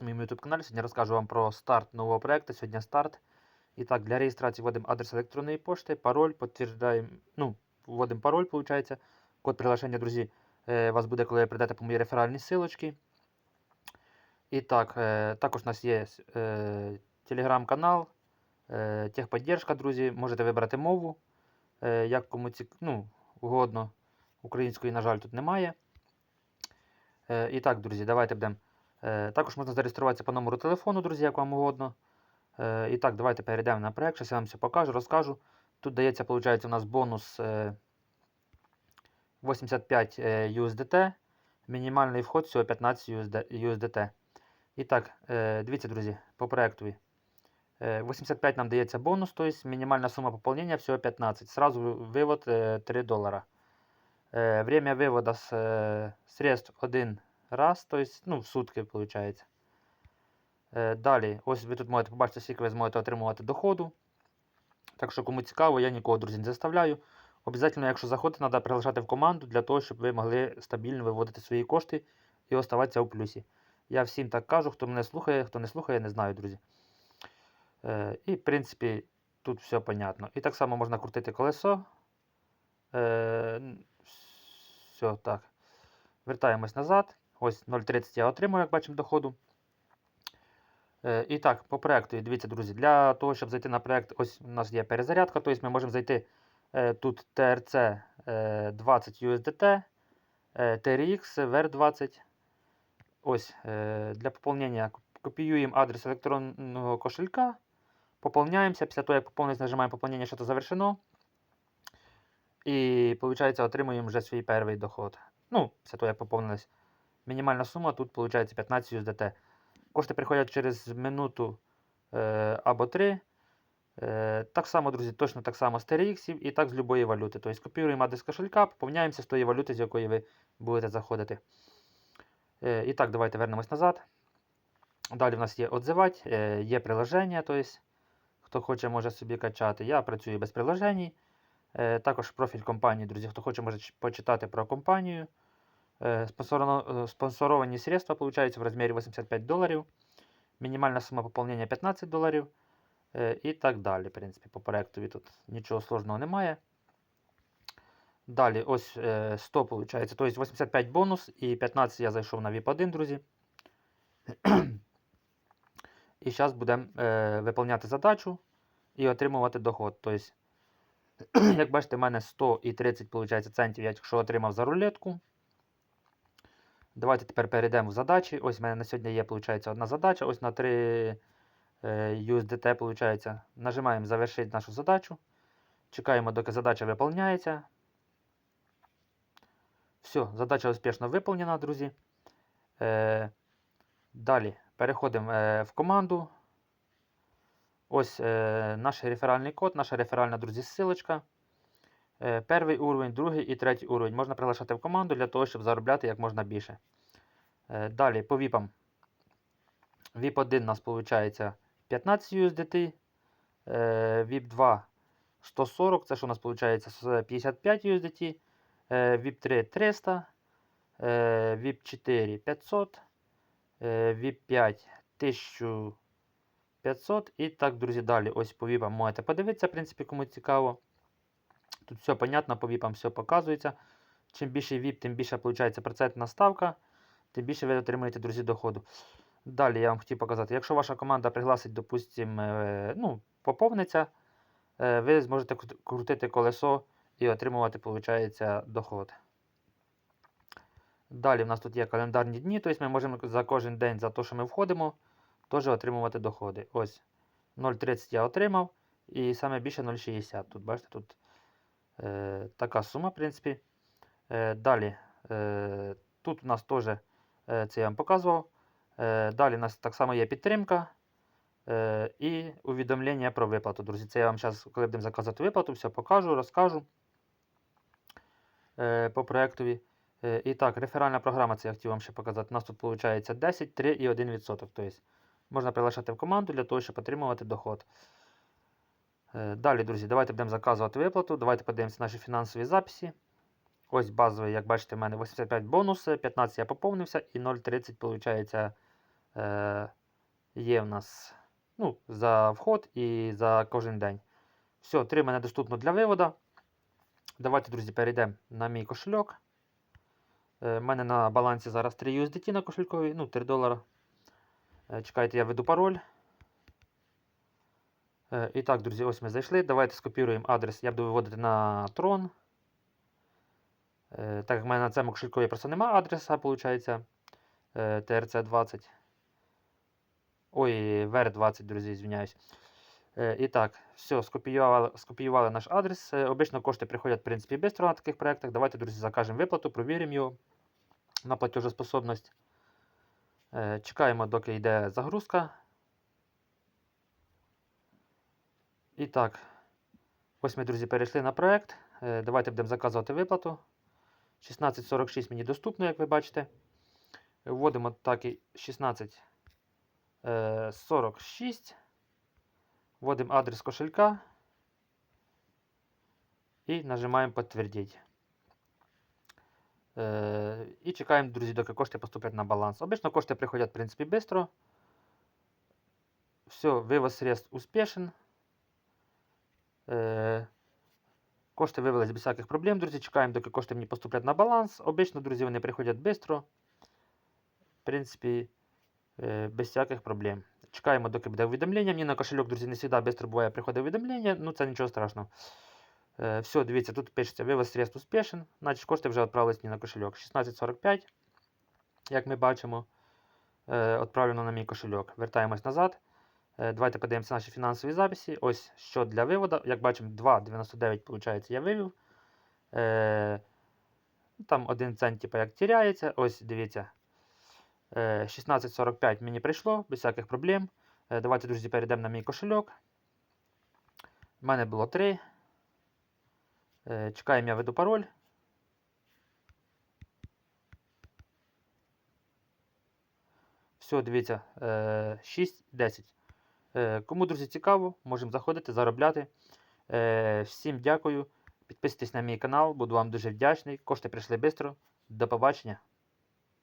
На моєму YouTube каналі сьогодні розкажу вам про старт нового проекту. Сьогодні старт. І так, для реєстрації вводимо адрес електронної пошти, пароль, підтверджуємо, ну, вводимо пароль, виходить. Код приглашення, друзі, е, вас буде, коли прийдете по моїй реферальній силочці. І так, е, також у нас є е, телеграм-канал, техподдержка, друзі. Можете вибрати мову, як кому цік... ну, угодно. Української, на жаль, тут немає. І так, друзі, давайте будемо. Е, також можна зареєструватися по номеру телефону, друзі, як вам угодно. Е, і так, давайте перейдемо на проект. Зараз я вам все покажу, розкажу. Тут дається, виходить, у нас бонус е, 85 е, USDT. Мінімальний вход всього 15 USDT. І так, дивіться, друзі, по проекту. Е, 85 нам дається бонус, тобто мінімальна сума поповнення всього 15. Сразу вивод е, 3 долара. Время е, средств один раз, тобто ну, в сутки виходить. Е, далі, ось ви тут можете побачити, скільки ви зможете отримувати доходу. Так що, кому цікаво, я нікого, друзі, не заставляю. Обов'язково, якщо заходите, треба приглашати в команду для того, щоб ви могли стабільно виводити свої кошти і оставатися у плюсі. Я всім так кажу, хто мене слухає, хто не слухає, не знаю, друзі. Е, і, в принципі, тут все понятно. І так само можна крутити колесо. Е, все, так. Вертаємось назад. Ось 0,30 я отримую, як бачимо, доходу. Е, і так, по проекту, дивіться, друзі, для того, щоб зайти на проект, ось у нас є перезарядка, тобто ми можемо зайти е, тут TRC е, 20 USDT, TRX VR20. Ось, е, для поповнення копіюємо адрес електронного кошелька, поповняємося. Після того, як поповниться, нажимаємо поповнення, що то завершено. І, виходить, отримуємо вже свій перший доход. Ну, після того, як поповнилась мінімальна сума, тут виходить 15 USDT. Кошти приходять через минуту е, або три. Е, так само, друзі, точно так само з TRX і так з будь-якої валюти. Тобто копіюємо адрес кошелька, поповняємося з тої валюти, з якої ви будете заходити. Е, і так, давайте вернемось назад. Далі в нас є отзивати, е, є приложення, тобто, хто хоче, може собі качати. Я працюю без приложень. Е, також профіль компанії, друзі, хто хоче, може почитати про компанію. Е, спонсоровано- е, Спонсоровані средства получаються в розмірі 85 доларів. Мінімальна сума поповнення 15 доларів. І так далі. В принципі, по проектові тут нічого сложного немає. Далі, ось е, 100 виходить. Тобто 85 бонус і 15 я зайшов на VIP1, друзі. І зараз будемо виповняти задачу і отримувати доход. Тобто, як бачите, в мене 100 і 30 виходить, центів я отримав за рулетку. Давайте тепер перейдемо в задачі. Ось в мене на сьогодні є, виходить, одна задача. Ось на 3 е, USDT, виходить. Нажимаємо завершити нашу задачу. Чекаємо, доки задача виповняється. Все, задача успішно виповнена, друзі. Е, далі переходимо е, в команду. Ось е, наш реферальний код, наша реферальна, друзі, ссылочка. Е, перший уровень, другий і третій уровень можна приглашати в команду для того, щоб заробляти як можна більше. Е, далі по VIP. VIP 1 у нас виходить 15 USDT. VIP 2 140, це що у нас виходить 55 USDT. VIP 3 300. Е, VIP 4 500. Е, VIP 5 1500. І так, друзі, далі. Ось по VIP можете подивитися, в принципі, кому цікаво. Тут все понятно, по VIP все показується. Чим більше VIP, тим більше виходить процентна ставка, тим більше ви отримуєте, друзі, доходу. Далі я вам хотів показати, якщо ваша команда пригласить, допустимо, е, ну, поповниться, е, ви зможете крутити колесо і отримувати, виходить, доход. Далі в нас тут є календарні дні, тобто ми можемо за кожен день, за те, що ми входимо, теж отримувати доходи. Ось 0,30 я отримав, і саме більше 0,60. Тут бачите, тут е, така сума, в принципі. Е, далі, е, тут у нас теж це я вам показував. Далі у нас так само є підтримка і увідомлення про виплату. Друзі, це я вам зараз, коли будемо заказати виплату, все покажу, розкажу по проєктові. І так, реферальна програма, це я хотів вам ще показати. У нас тут виходить 10, 3 і 1%. Тобто можна приглашати в команду для того, щоб отримувати доход. Е, Далі, друзі, давайте будемо заказувати виплату. Давайте подивимося наші фінансові записи. Ось базовий, як бачите, в мене 85 бонуси, 15 я поповнився і 0,30 виходить е, є в нас ну, за вход і за кожен день. Все, 3 мене доступно для виводу. Давайте, друзі, перейдемо на мій кошельок. У мене на балансі зараз 3 USDT на кошелькові, ну, 3 долара. Е, Чекайте, я веду пароль. Е, І так, друзі, ось ми зайшли. Давайте скопіруємо адрес. Я буду виводити на Tron. Е, Так як в мене на цьому кошелькові просто немає адреса, виходить. TRC20. Ой, VR20, друзі, звиняюсь. Е, І так, все, скопіювали, скопіювали наш адрес. Е, Обично кошти приходять, в принципі, швидко на таких проєктах. Давайте, друзі, закажемо виплату, провіримо його на платежоспособність. Е, Чекаємо, доки йде загрузка. І так, ось ми, друзі, перейшли на проєкт. Е, Давайте будемо заказувати виплату. 1646 мені доступно, як ви бачите. Вводимо так і 1646. Вводимо адрес кошелька і нажимаємо підтвердити. Е, і чекаємо, друзі, доки кошти поступлять на баланс. Обично кошти приходять, в принципі, швидко. Все, вивоз средств успішен. Е, кошти вивелись без всяких проблем, друзі. Чекаємо, доки кошти мені поступлять на баланс. Обично, друзі, вони приходять швидко. В принципі, е, без всяких проблем. Чекаємо, доки буде увідомлення. Мені на кошельок, друзі, не завжди швидко буває приходить увідомлення, ну це нічого страшного. Е, все, дивіться, тут пишеться вивоз средств успішен, значить кошти вже відправились мені на кошельок. 16.45, як ми бачимо, відправлено на мій кошельок. Вертаємось назад. Е, давайте подивимося наші фінансові записи. Ось що для виводу. Як бачимо, 2,99 виходить, я вивів. Е, там 1 цент, типу, як тіряється. Ось дивіться. Е, 16.45 мені прийшло, без всяких проблем. Е, Давайте, друзі, перейдемо на мій кошельок. У мене було 3. Е, Чекаємо, я веду пароль. Все, дивіться, 6-10. Кому, друзі, цікаво, можемо заходити, заробляти. Е, Всім дякую. Підписуйтесь на мій канал, буду вам дуже вдячний. Кошти прийшли швидко. До побачення.